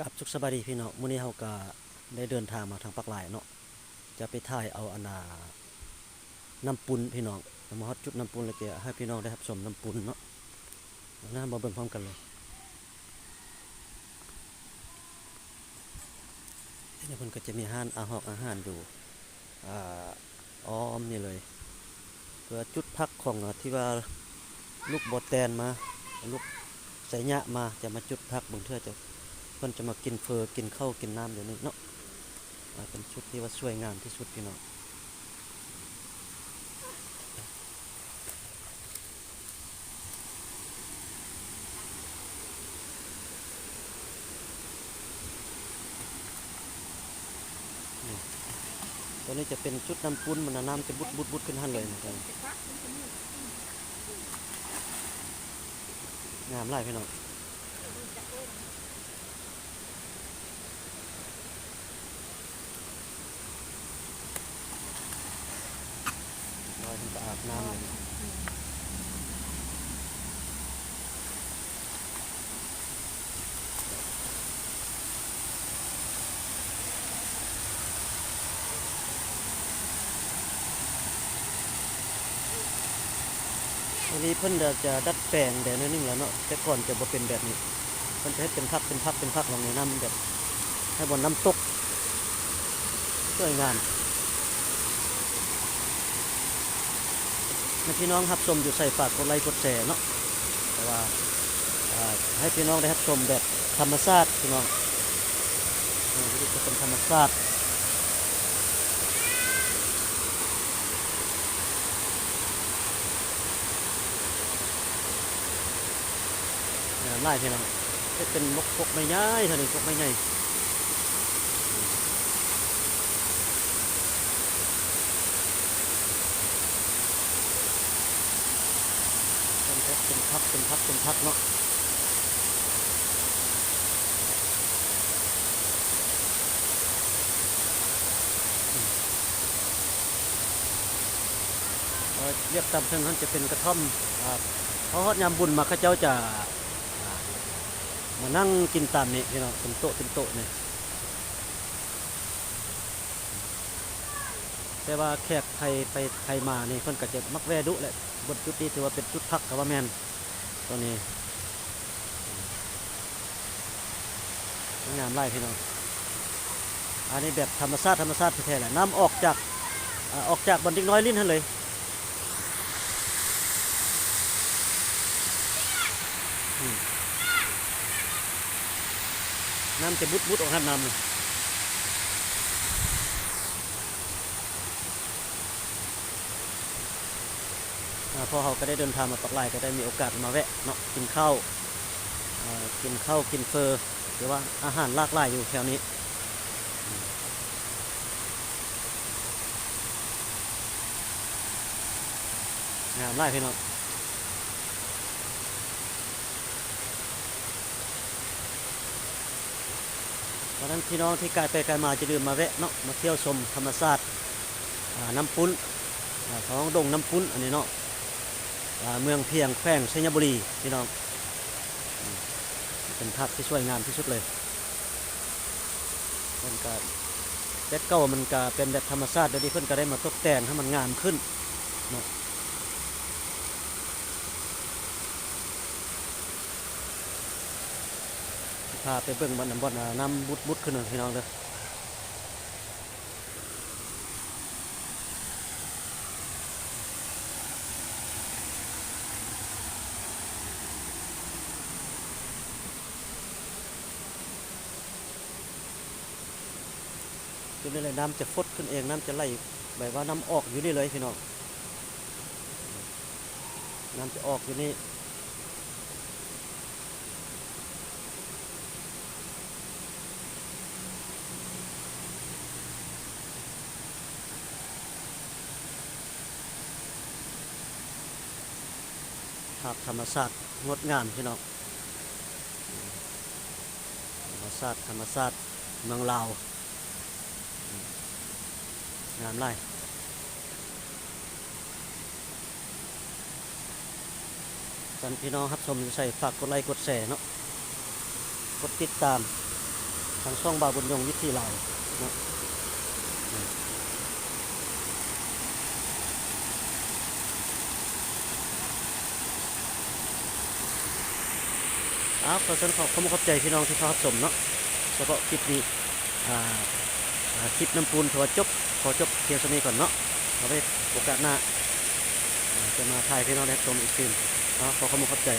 กับสุขสบายดีพี่น้องมื้อนี้เฮาก็ได้เดินทางมาทางปักหลายเนาะจะไปถ่ายเอาอนาน้ำปุนพี่น้องมาฮอดจุดน้ำปุนแล้วก็ให้พี่น้องได้รับชมน้ำปุนเนาะเอานะมาเบิ่งพร้อมกันเลยที่นี่เพิ่นก็จะมีอาหารอาหอกอาหารอยู่อ่าอ้อมนี่เลยเพื่อจุดพักของที่ว่าลูกบอแตนมาลูกไสยะมาจะมาจุดพักบิ่งเทื่อจะ เพิ่นจะมากินเฟอกินข้าวกินน้ำเดี๋ยวนี้เนาะเป็นชุดที่ว่าสวยงามที่สุดพี่น้องตัวนี้จะเป็นชุดน้ำปุ้นมันน้ำจะบุดบุดบุดขึ้นหันเลยนะครับงามหลายพี่น้อง น้อยถึงจะอา บน้ำเลยอันนี้เพิ่นจะจะดัดแปลงแต่นิดนึงแล้วเนาะแต่ก่อนจะบ่เป็นแบบนี้เพิ่นจะให้เป็นพักเป็นพักเป็นพักลงในน้ำแบบให้บนน้ำตกสวยงาม ให้ พี่น้องรับชมอยู่ใส่ฝากกดไลค์กดแชร์เนาะแต่ว่าให้พี่น้องได้รับชมแบบธรรมชาติพี่น้องนี่จะเป็นธรรมชาติงามไล่พี่น้องจะเป็นมกพกไม่ใหญ่เท่านี้พกไม่ใหญ่ เป็นพักเป็นพักเป็นพักเป็นพักเนาะเรียกตามเส้นนั้นจะเป็นกระท่อมเพราะฮอดยามบุญมาข้าเจ้าจะมานั่งกินตามนี้พี่น้องเป็นโต๊ะเป็นโต๊ะนี่แต่ว่าแขกใครไปใครมานี่เพิ่นก็จะมักแวดุแหละ บนจุดนี้ถือว่าเป็นจุดพักกับว่าแมนตัวนี้งามไล่พี่น้อง อันนี้แบบธรรมชาติธรรมชาติแท้ๆแหละน้ำออกจากออกจากบันทิกน้อยลิ้นทันเลยน้ำจะบุดบุดออกหันน้ำเลย พอเขาก็ได้เดินทางมาปักไลายก็ได้มีโอกาสมาแวะเนาะกินข้าวกินข้าวกินเฟอร์หรือว่าอาหารหลากหลายอยู่แถวนี้งามไล่พี่น้องเพราะนั้นพี่น้องที่กลไปกลมาจะลืมมาแวะเนาะมาเที่ยวชมธรรมชาติน้ำปุ้นอ่าของดงน้ำปุ้นอันนี้เนาะ เมืองเพียงแขวงชัยบุรีพี่น้อง เป็นภาพที่สวยงามที่สุดเลยมันก็แบบเก่ามันก็เป็นแบบธรรมชาติเดี๋ยวนี้เพิ่อนก็ได้มาตกแต่งให้มันงามขึ้นเนาะพาไปเบิ่งบอนน้ำบอนอ่าน้ำบุดบุดขึ้นหน่อยพี่น้องเด้อ อยู่นี่เลยน้ำจะฟดขึ้นเองน้ำจะไหลแบบว่าน้ำออกอยู่นี่เลยพี่น้องน้ำจะออกอยู่นี่ภาพธรรมชาติงดงามพี่น้องธรรมชาติธรรมชาติเมืองลาว งามไล่ท่านพี่น้องครับชมใส่ฝากกดไลค์กดแชร์เนาะกดติดตามทางช่องบาบุญยงวิธีลาวเนาะอืมอ้าวขอเชิญขอบคุณขอบใจพี่น้องที่เข้ารับชมเนาะเฉพาะคลิปนี้คลิปน้ำปูนถือว่าจบ อจบเพียงเท่านี้ก่อนเนาะเอาไว้โอกาสหน้าจะมาถ่ายพี่น้องได้ชมอีกทีเนาะขอขอบคุณขอบใจ